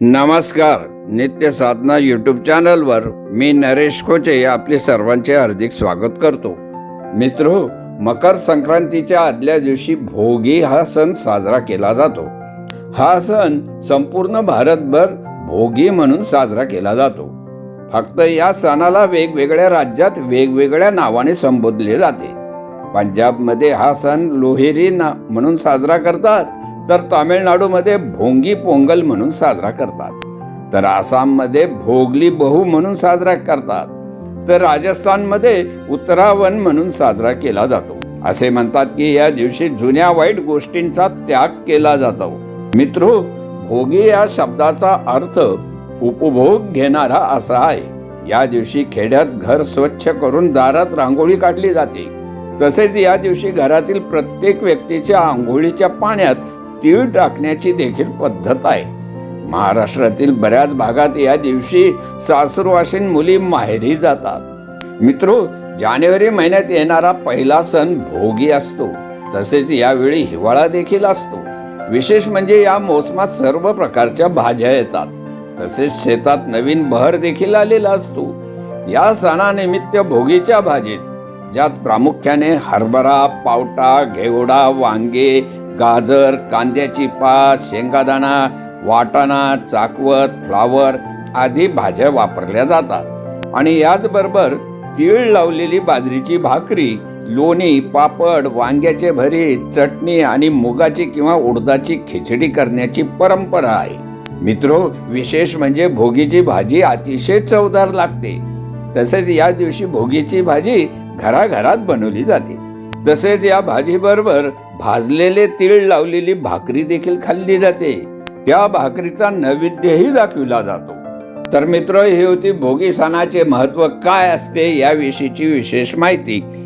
नमस्कार नित्य साधना यूट्यूब चॅनलवर मी नरेश कोचे आपले सर्वांचे हार्दिक स्वागत करतो. मित्र मकर संक्रांतीच्या आदल्या दिवशी भोगी हा सण साजरा केला जातो. हा सण संपूर्ण भारतभर भोगी म्हणून साजरा केला जातो. फक्त या सणाला वेगवेगळ्या राज्यात वेगवेगळ्या नावाने संबोधले जाते. पंजाबमध्ये हा सण लोहेरी ना म्हणून साजरा करतात. तर तामिळनाडूमध्ये भोंगी पोंगल म्हणून साजरा करतात. तर आसाममध्ये भोगली बहु म्हणून साजरा करतात. तर राजस्थानमध्ये उत्तरावण म्हणून साजरा केला जातो. असे म्हणतात की या दिवशी जुन्या वाईट गोष्टींचा त्याग केला जातो. मित्रो भोगी या शब्दाचा अर्थ उपभोग घेणारा असा आहे. या दिवशी खेड्यात घर स्वच्छ करून दारात रांगोळी काढली जाते. तसेच या दिवशी घरातील प्रत्येक व्यक्तीच्या आंघोळीच्या पाण्यात तीळ टाकण्याची देखील पद्धत आहे. महाराष्ट्रातील बऱ्याच भागात या दिवशी सासरवाशीन मुली माहेरी जातात. मित्रो जानेवारी महिन्यात येणारा पहिला सण भोगी असतो. तसेच यावेळी हिवाळा देखील असतो. विशेष म्हणजे या मोसमात सर्व प्रकारच्या भाज्या येतात. तसेच शेतात नवीन बहर देखील आलेला असतो. या सणानिमित्त भोगीच्या भाजीत ज्यात प्रामुख्याने हरभरा पावटा घेवडा वांगे गाजर कांद्याची पास शेंगादाणा वाटाणा चाकवत फ्लावर आदी भाज्या वापरल्या जातात. आणि याचबरोबर तीळ लावलेली बाजरीची भाकरी लोणी पापड वांग्याचे भरीत चटणी आणि मुगाची किंवा उडदाची खिचडी करण्याची परंपरा आहे. मित्रो विशेष म्हणजे भोगीची भाजी अतिशय चवदार लागते. तसेच या दिवशी भोगीची भाजी घराघरात बनवली जाते. तसेच या भाजीबरोबर भाजलेले तीळ लावलेली भाकरी देखील खाल्ली जाते. त्या भाकरीचा नैवेद्यही दाखविला जातो. तर मित्र ही होती भोगी सणाचे महत्त्व काय असते याविषयीची विशेष माहिती.